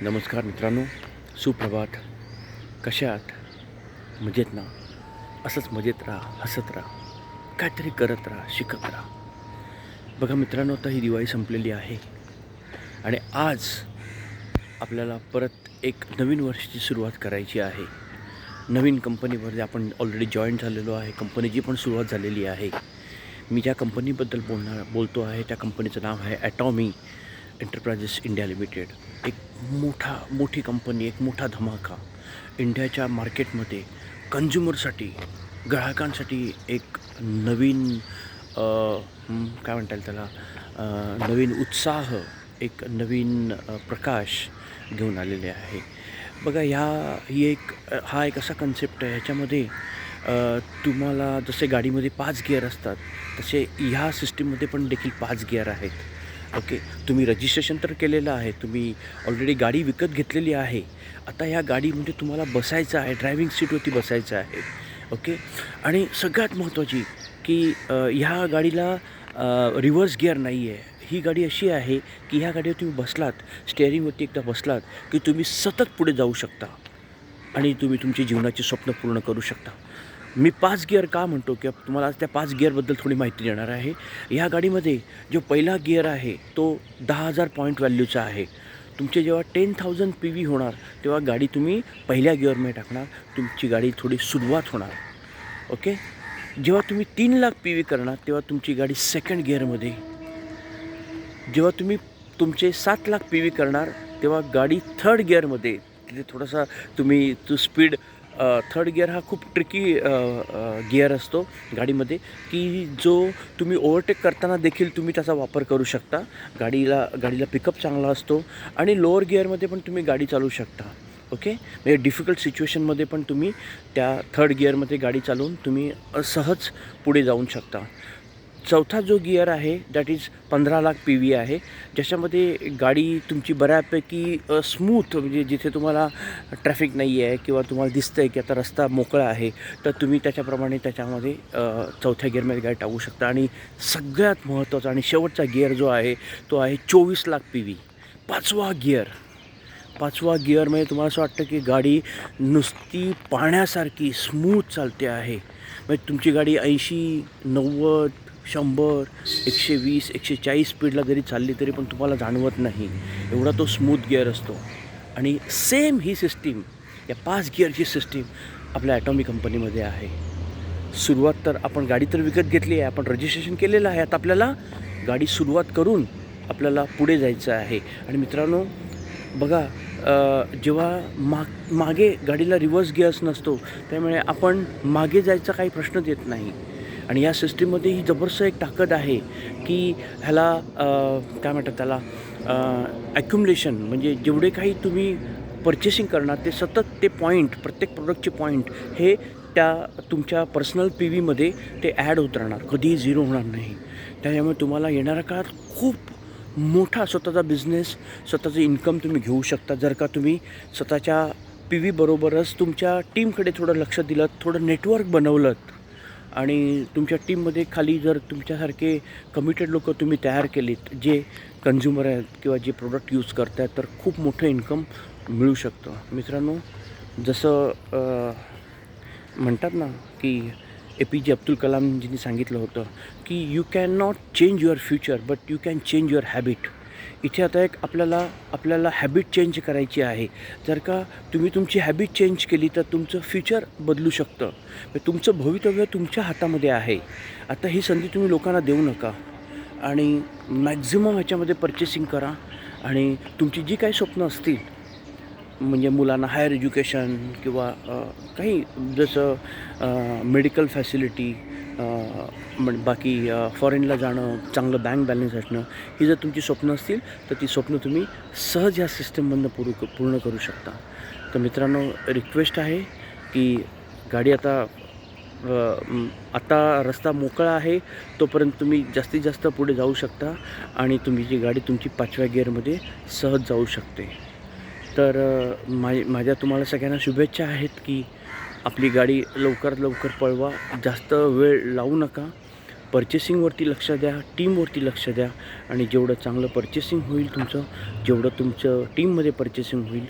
नमस्कार मित्रांनो सुप्रभात. कशा मजेत ना? असंच मजेत राहा हसत राहा. काहीतरी करत राहा शिकत राहा. बघा मित्रांनो आता ही दिवाळी संपलेली आहे. आणि आज आपल्याला परत एक नवीन वर्षाची सुरुवात करायची आहे. नवीन कंपनीमध्ये आपण ऑलरेडी जॉईन झालेलो आहे. कंपनीची पण सुरुवात झालेली आहे. मी ज्या कंपनीबद्दल बोलणार बोलतो आहे त्या कंपनीचं नाव आहे ॲटॉमी एंटरप्राइजेस इंडिया लिमिटेड एक मोठा मोठी कंपनी एक मोठा धमाका. इंडियाच्या मार्केटमध्ये कन्झ्युमरसाठी ग्राहकांसाठी एक नवीन काय म्हणता येईल त्याला? नवीन उत्साह एक नवीन प्रकाश घेऊन आलेले आहे. बघा ह्या ही एक हा एक असा कन्सेप्ट आहे ह्याच्यामध्ये तुम्हाला जसे गाडीमध्ये पाच गिअर असतात तसे ह्या सिस्टीममध्ये पण देखील पाच गिअर आहेत. ओके. तुम्ही रजिस्ट्रेशन तर केलेलं आहे. तुम्ही ऑलरेडी गाडी विकत घेतलेली आहे. आता ह्या गाडीमध्ये म्हणजे तुम्हाला बसायचं आहे. ड्रायव्हिंग सीटवरती बसायचं आहे. ओके? आणि सगळ्यात महत्त्वाची की ह्या गाडीला रिव्हर्स गिअर नाही आहे ही गाडी अशी आहे की ह्या गाडीवर तुम्ही बसलात स्टेअरिंगवरती एकदा बसलात की तुम्ही सतत पुढे जाऊ शकता. आणि तुम्ही तुमची जीवनाची स्वप्न पूर्ण करू शकता. मी पाच गिअर का म्हणतो की तुम्हाला आज त्या पाच गिअरबद्दल थोडी माहिती देणार आहे. या गाडीमध्ये जो पहिला गिअर आहे तो दहा हजार पॉईंट व्हॅल्यूचा आहे. तुमचे जेव्हा टेन थाउजंड पी व्ही होणार तेव्हा गाडी तुम्ही पहिल्या गिअरमध्ये टाकणार तुमची गाडी थोडी सुरुवात होणार. ओके? जेव्हा तुम्ही तीन लाख पी व्ही करणार तेव्हा तुमची गाडी सेकंड गिअरमध्ये. जेव्हा तुम्ही तुमचे सात लाख पी व्ही करणार तेव्हा गाडी थर्ड गिअरमध्ये. तिथे थोडासा तुम्ही तो स्पीड थर्ड गिअर हा खूप ट्रिकी गिअर असतो गाडीमध्ये की जो तुम्ही ओव्हरटेक करताना देखील तुम्ही त्याचा वापर करू शकता. गाडीला गाडीला पिकअप चांगला असतो आणि लोअर गिअरमध्ये पण तुम्ही गाडी चालवू शकता. ओके म्हणजे डिफिकल्ट सिच्युएशनमध्ये पण तुम्ही त्या थर्ड गिअरमध्ये गाडी चालवून तुम्ही सहज पुढे जाऊ शकता. चौथा जो गिअर आहे दॅट इज पंधरा लाख पी व्ही आहे. ज्याच्यामध्ये गाडी तुमची बऱ्यापैकी स्मूथ म्हणजे जिथे तुम्हाला ट्रॅफिक नाही आहे किंवा तुम्हाला दिसतं आहे की आता रस्ता मोकळा आहे तर तुम्ही त्याच्याप्रमाणे त्याच्यामध्ये चौथ्या गिअरमध्ये गाडी टाकू शकता. आणि सगळ्यात महत्त्वाचा आणि शेवटचा गिअर जो आहे तो आहे चोवीस लाख पी व्ही. पाचवा गिअर. पाचवा गिअरमध्ये म्हणजे तुम्हाला असं वाटतं की गाडी नुसती पाण्यासारखी स्मूथ चालते आहे. म्हणजे तुमची गाडी ऐंशी नव्वद शंभर एकशे वीस एकशे चाळीस स्पीडला जरी चालली तरी पण तुम्हाला जाणवत नाही. एवढा तो स्मूथ गिअर असतो. आणि सेम ही सिस्टीम या पाच गिअरची सिस्टीम आपल्या ॲटॉमी कंपनीमध्ये आहे. सुरुवात तर आपण गाडी तर विकत घेतली आहे आपण रजिस्ट्रेशन केलेलं आहे. आता आपल्याला गाडी सुरुवात करून आपल्याला पुढे जायचं आहे. आणि मित्रांनो बघा जेव्हा माग मागे गाडीला रिव्हर्स गिअर्स नसतो त्यामुळे आपण मागे जायचा काही प्रश्नच येत नाही. आणि या सिस्टीममध्ये ही जबरदस्त एक ताकद आहे की ह्याला काय म्हणतात त्याला ॲक्युमुलेशन म्हणजे जेवढे काही तुम्ही पर्चेसिंग करणार ते सतत ते पॉईंट प्रत्येक प्रोडक्टचे पॉईंट हे त्या तुमच्या पर्सनल पी व्हीमध्ये ते ॲड होत राहणार. कधीही झिरो होणार नाही. त्याच्यामुळे तुम्हाला येणाऱ्या काळात खूप मोठा स्वतःचा बिझनेस स्वतःचं इन्कम तुम्ही घेऊ शकता. जर का तुम्ही स्वतःच्या पी व्हीबरोबरच तुमच्या टीमकडे थोडं लक्ष दिलं थोडं नेटवर्क बनवलं आणि तुमच्या टीममध्ये खाली जर तुमच्यासारखे कमिटेड लोक तुम्ही तयार केलीत जे कन्झ्युमर आहेत किंवा जे प्रोडक्ट यूज करत आहेत तर खूप मोठं इन्कम मिळू शकतं. मित्रांनो जसं म्हणतात ना की ए पी जे अब्दुल कलामजींनी सांगितलं होतं की you can not change your future but you can change your habit इथे आता एक आपल्याला आपल्याला हॅबिट चेंज करायची आहे. जर का तुम्ही तुमची हॅबिट चेंज केली तर तुमचं फ्युचर बदलू शकतं. म्हणजे तुमचं भवितव्य तुमच्या हातामध्ये आहे. आता ही संधी तुम्ही लोकांना देऊ नका. आणि मॅक्झिमम ह्याच्यामध्ये पर्चेसिंग करा. आणि तुमची जी काही स्वप्न असतील म्हणजे मुलांना हायर एज्युकेशन किंवा काही जसं मेडिकल फॅसिलिटी म्हण बाकी फॉरेनला जाणं चांगलं बँक बॅलन्स असणं ही जर तुमची स्वप्न असतील तर ती स्वप्न तुम्ही सहज या सिस्टममधनं पूर्ण पूर्ण करू शकता. तर मित्रांनो रिक्वेस्ट आहे की गाडी आता आता रस्ता मोकळा आहे तोपर्यंत तुम्ही जास्तीत जास्त पुढे जाऊ शकता आणि तुम्ही जी गाडी तुमची पाचव्या गिअरमध्ये सहज जाऊ शकते. तर मा माझ्या तुम्हाला सगळ्यांना शुभेच्छा आहेत की आपली गाडी लवकरात लवकर पळवा. जास्त वेळ लावू नका. पर्चेसिंगवरती लक्ष द्या. टीमवरती लक्ष द्या. आणि जेवढं चांगलं पर्चेसिंग होईल तुमचं जेवढं तुमचं टीममध्ये पर्चेसिंग होईल